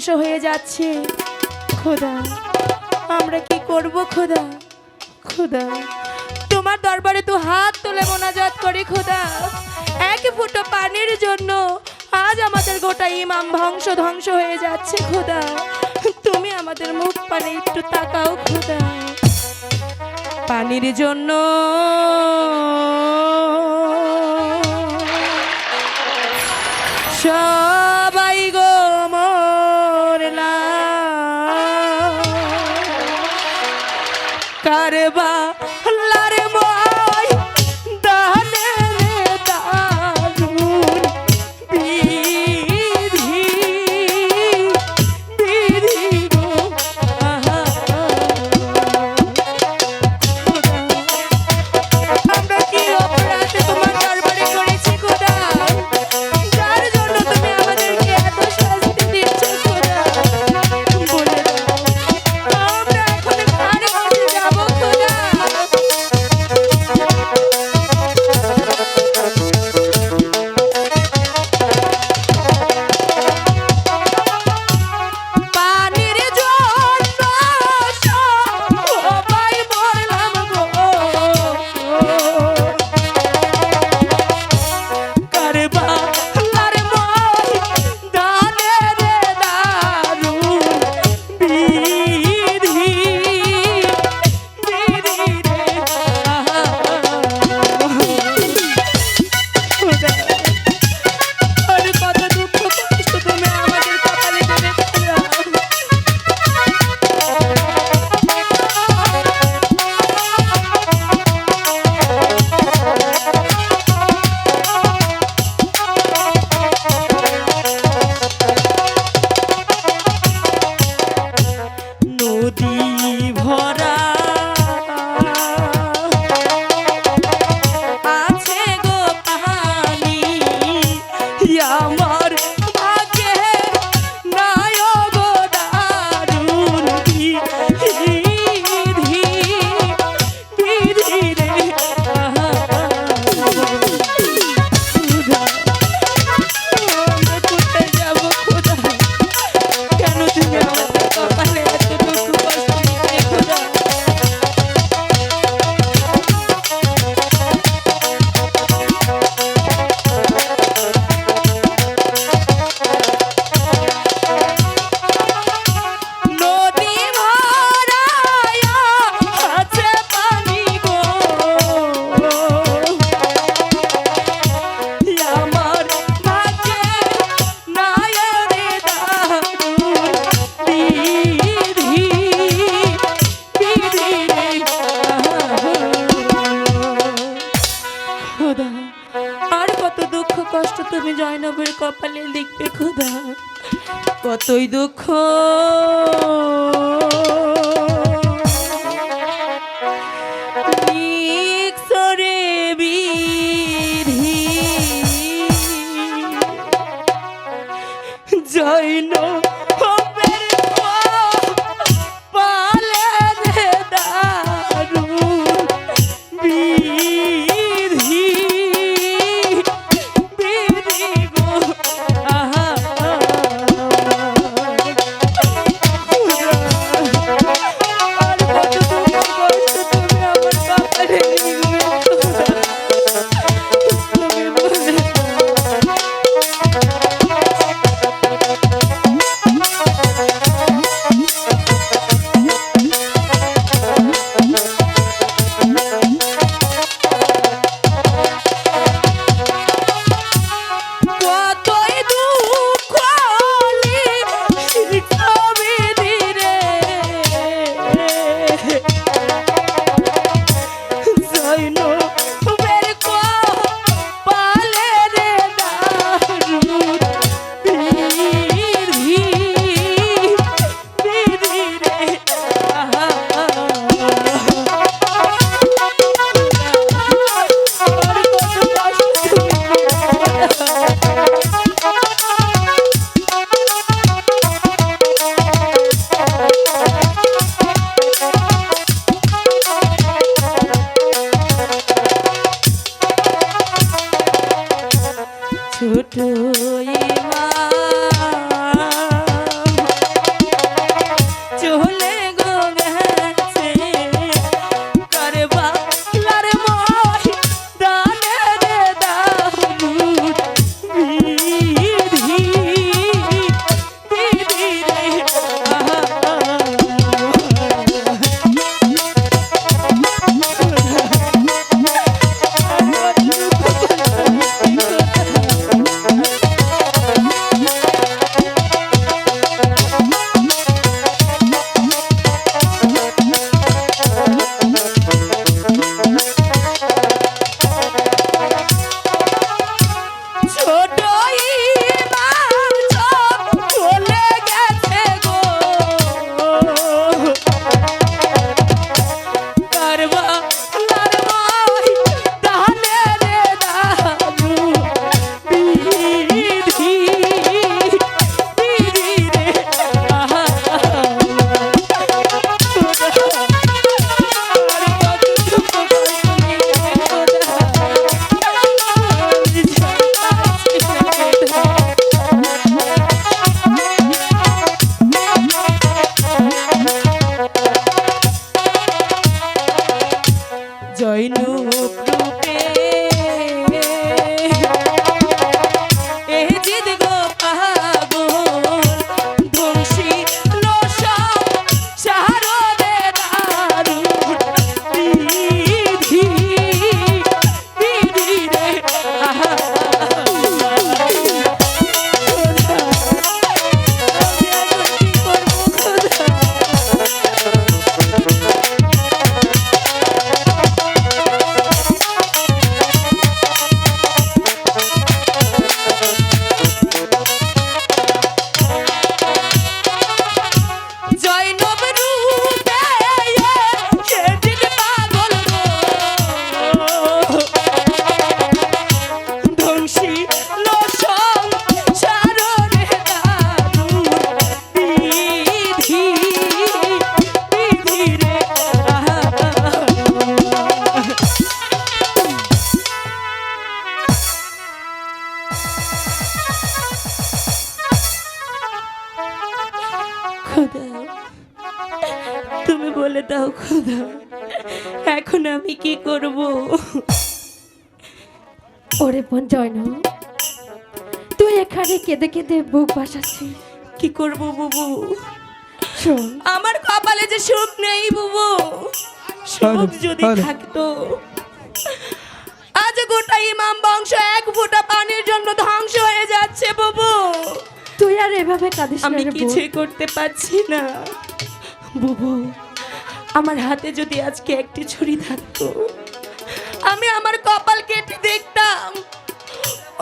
ধ্বংস হয়ে যাচ্ছে। খোদা, আমরা কি করব খোদা? খোদা, তোমার দরবারে তো হাত তুলে মোনাজাত করি খোদা। এক ফুটো পানির জন্য আজ আমাদের গোটা ইমাম ধ্বংস ধ্বংস হয়ে যাচ্ছে খোদা। তুমি আমাদের মুখ পানে একটু তাকাও খোদা। পানির জন্য সব এখানে কেঁদে কেঁদে বুক বাসাচ্ছিস কি করব বুবু? শোন। আমার কপালে যে সুখ নেই বুবু সুখ যদি থাকতো আজ গোটা ইমাম বংশ এক ফোঁটা পানির জন্য ধ্বংস হয়ে যাচ্ছে বুবু। তুই আর এভাবে কাঁদিস আমি কিছুই করতে পারছি না। বুবু আমার হাতে যদি আজকে একটি ছুরি থাকতো আমি আমার কপাল কেটে দেখতাম।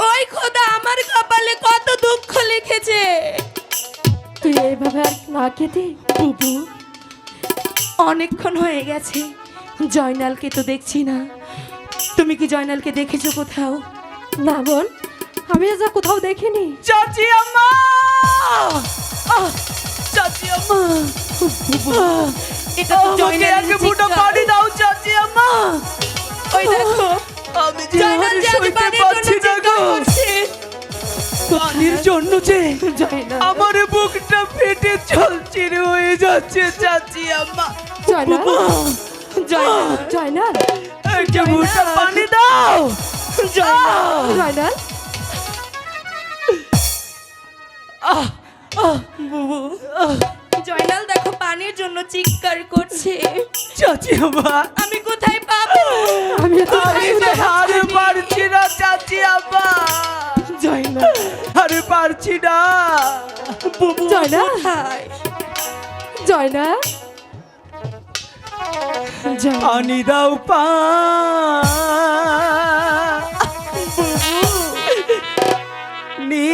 ওই খোদা আমার কপালে কত দুঃখ লিখেছে। তুই এইভাবে আর না কেঁদে বুবু অনেকক্ষণ হয়ে গেছে জয়নালকে তো দেখছি না। তুমি কি জয়নালকে দেখেছ কোথাও? না বোন আমি আজ কোথাও দেখিনি। চাচি আম্মা! চাচি আম্মা! এটা তো জয়নালের চিৎকার। দাও চাচি আম্মা! ওই দেখো আমি যে আর সইতে পারছি না গো। পানির জন্য যে আমার বুকটা ফেটে চলচির হয়ে যাচ্ছে চাচি আম্মা। জয়নাল একটা মুঠো পানি দাও। জয়নাল বুবু জয়নাল দেখো পানির জন্য চিৎকার করছে। চাচি আম্মা আমি কোথায় পাবো? আমি আর পারছি না। চাচি আম্মা জয়নাল আর পারছি না। বুবু জয়নাল? কোথায়? জয়নাল জয় দাও পা। নি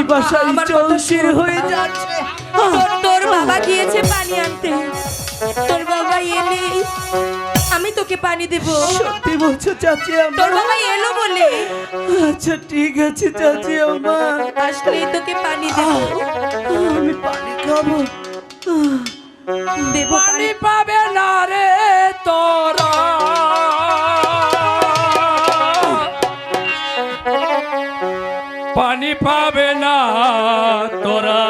পিপাসায় চৌচির হয়ে যাচ্ছে। তোর বাবা গিয়েছে পানি আনতে। তোর বাবা এলে আমি তোকে পানি দেব। সত্যি বলছো চাচি তোর বাবা এলো বলে। আচ্ছা ঠিক আছে চাচি আমার। আসলেই তোকে পানি দেব। আমি পানি খাব। দেব পানি। পা পাবে না তোরা।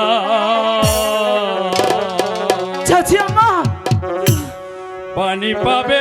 পানি পাবে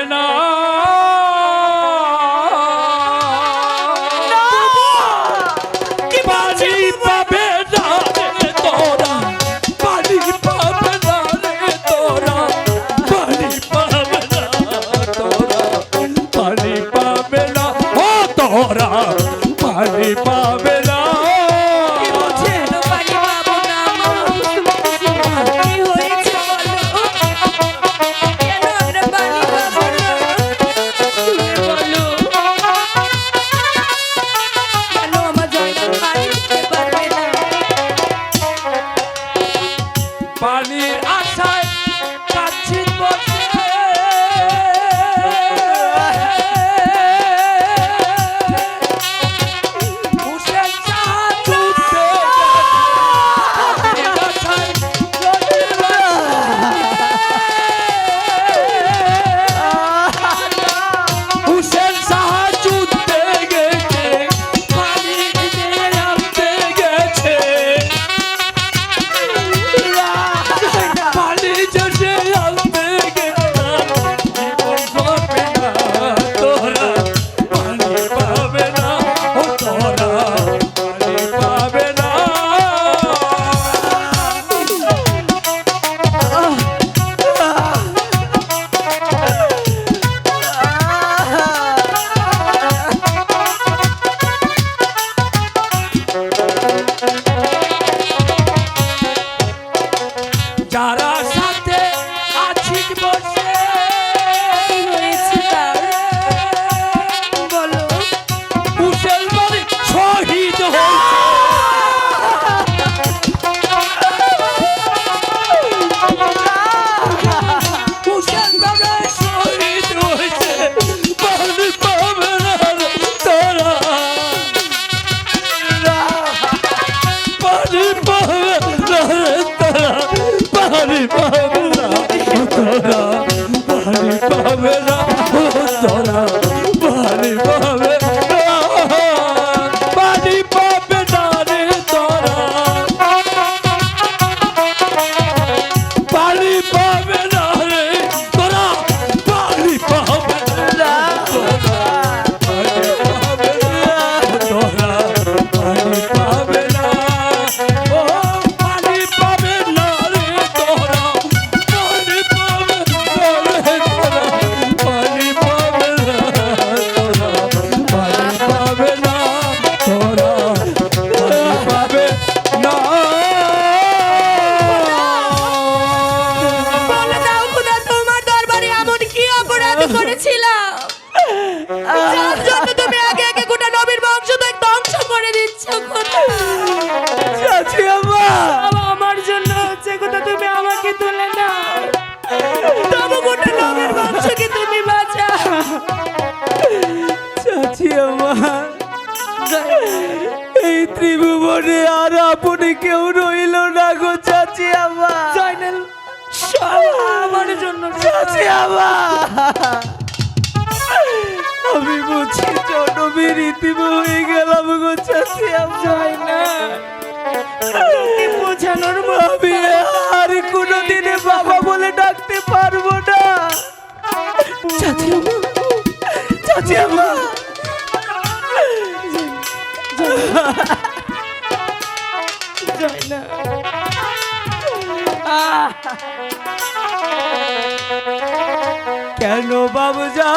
এই ত্রিভুবনে আর আপনি কেউ রইল না গো চাচি আমার জয়নাল আমার জন্য চাচি আমার আমি বুঝি জনমের ইতিম হয়ে গেলাম গো চাচি আমার জয়নাল বোঝানোর আমি আর বাবা বলে ডাকতে পারব না। চাচি কেন বাবু যা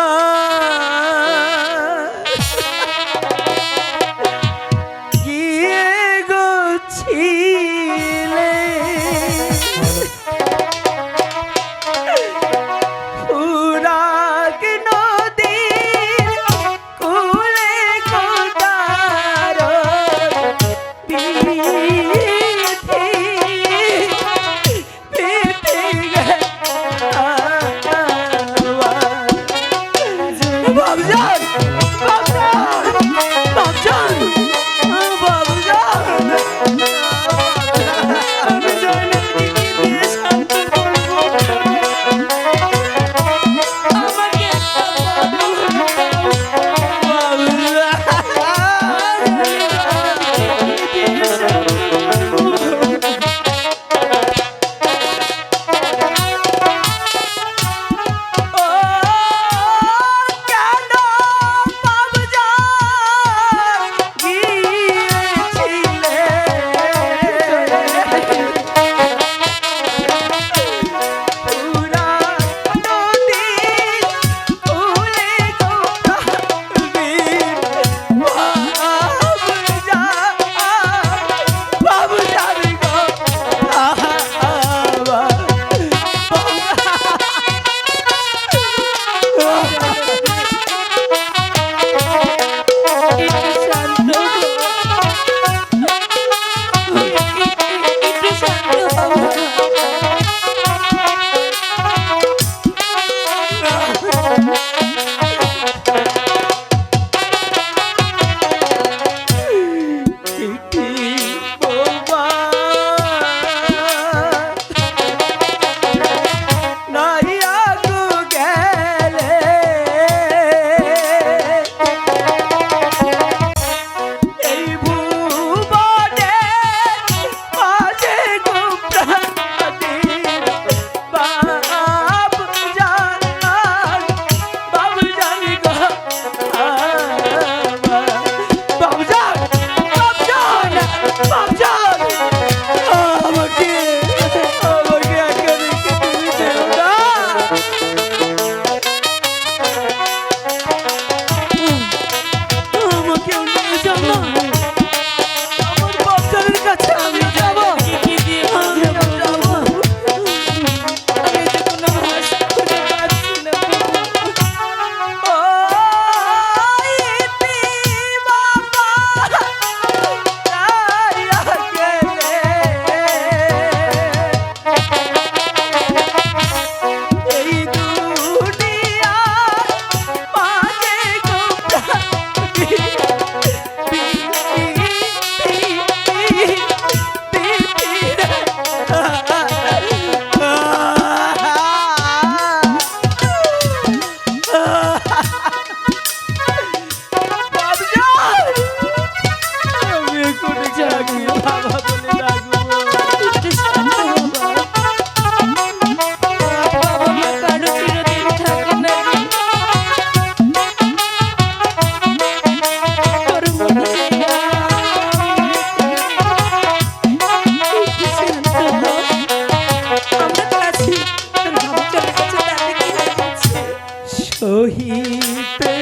সহিতে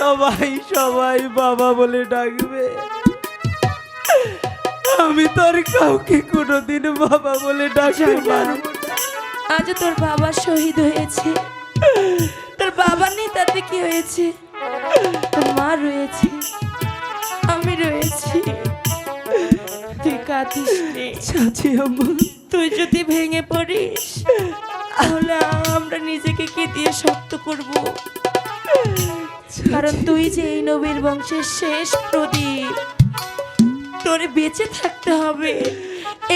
সবাই সবাই বাবা বলে ডাকবে। আমি তোর কাউকে কোনোদিন বাবা বলে ডাকতে জয় পারব না। আজ তোর বাবা শহীদ হয়েছে। তোর বাবা নেই তাতে কি হয়েছে? মা রয়েছে। আমি রয়েছি। তুই কাঁদিস। চাচি তুই যদি ভেঙে পড়িস তাহলে আমরা নিজেকে কে দিয়ে শক্ত করব? কারণ তুই যে এই নবীর বংশের শেষ প্রদীপ তোরে বেঁচে থাকতে হবে।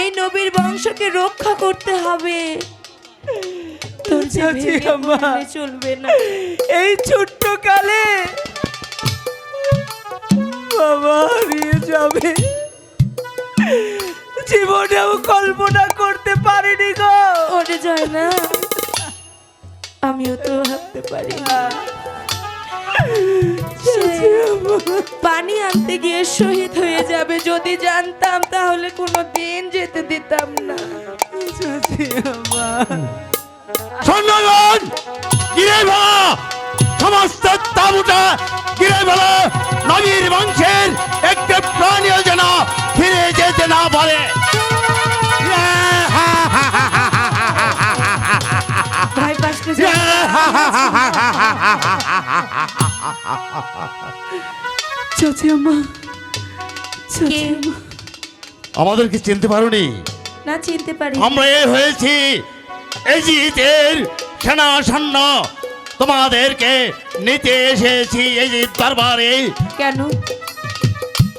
এই নবীর বংশকে রক্ষা করতে হবে। তোর চলবে না। এই ছোট্ট কালে বাবা হারিয়ে যাবে। জীবনেও কল্পনা করতে পারিনি গো। ওরে যায় না আমিও তো ভাবতে পারি না। পানি আনতে গিয়ে শহীদ হয়ে যাবে। যদি জানতাম তাহলে কোনো দিন যেতে দিতাম না। সন্ন্যাগণ গিরে ভালা সমস্ত তাবুটা গিরে ভালা নবীর বংশের একটা প্রাণীও যেন ফিরে যেতে না পারে। চাচি আম্মা চাচি? আম্মা। আমাদেরকে চিনতে পারোনি? না চিনতে পারি আমরা এ হয়েছি এজিতের সেনা সৈন্য। তোমাদেরকে নিতে এসেছি এজিত দরবারে। কেন?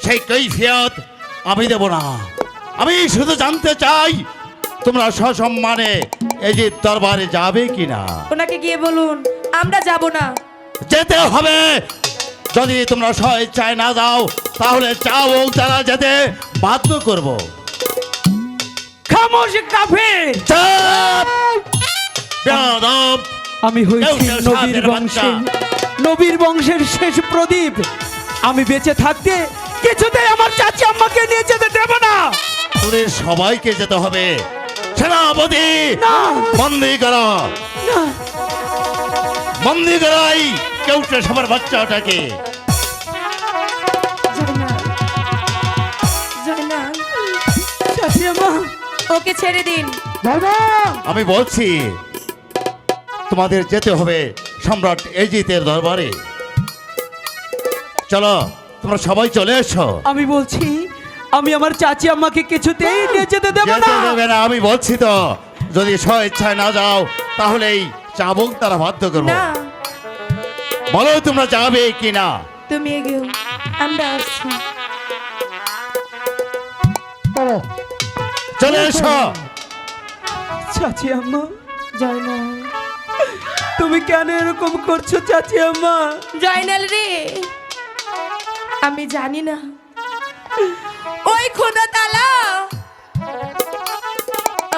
সেই কৈফিয়ত আমি দেব না। আমি শুধু জানতে চাই তোমরা সসম্মানে এজিত দরবারে যাবে কিনা? ওনাকে গিয়ে বলুন আমরা যাব না। যেতে হবে। যদি তোমরা স্বেচ্ছায় না যাও তাহলে চাও তারা যেতে বাধ্য করব। খামোশ কাফের! আমি হয়েছি নবীর বংশের নবীর বংশের শেষ প্রদীপ। আমি বেঁচে থাকতে কিছুতেই আমার চাচি আম্মাকে নিয়ে যেতে দেব না। তোদের সবাইকে যেতে হবে। সেনাপতি। বন্দি করো। বন্দি করাই কেউটে সবার বাচ্চাটাকে ওকে ছেড়ে দিন। আমি বলছি তোমাদের যেতে হবে সম্রাট এজিতের দরবারে। চলো তোমরা সবাই চলে এসো। আমি বলছি আমি আমার চাচি আম্মাকে কিছুতেই নিয়ে যেতে দেব যেতে না দেবে না আমি বলছি তো যদি স্বেচ্ছায় না যাও তাহলেই চাবুক তারা বাধ্য করব। না। বলো তোমরা যাবে কি না তুমি এগিয়েও আমরা আসছি। চলে এসো। চাচি আম্মা। জয়নাল তুমি কেন এরকম করছ চাচি আম্মা? জয়নাল রে। আমি জানি না। ওই খোদা তালা।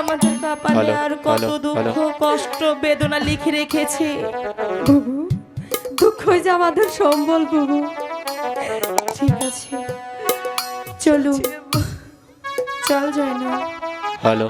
আমাদের কপালে আর কত দুঃখ কষ্ট বেদনা লিখে রেখেছে। বুবু দুঃখ যে আমাদের সম্বল বুবু। ঠিক আছে চলু। চল জয়নাল। হ্যালো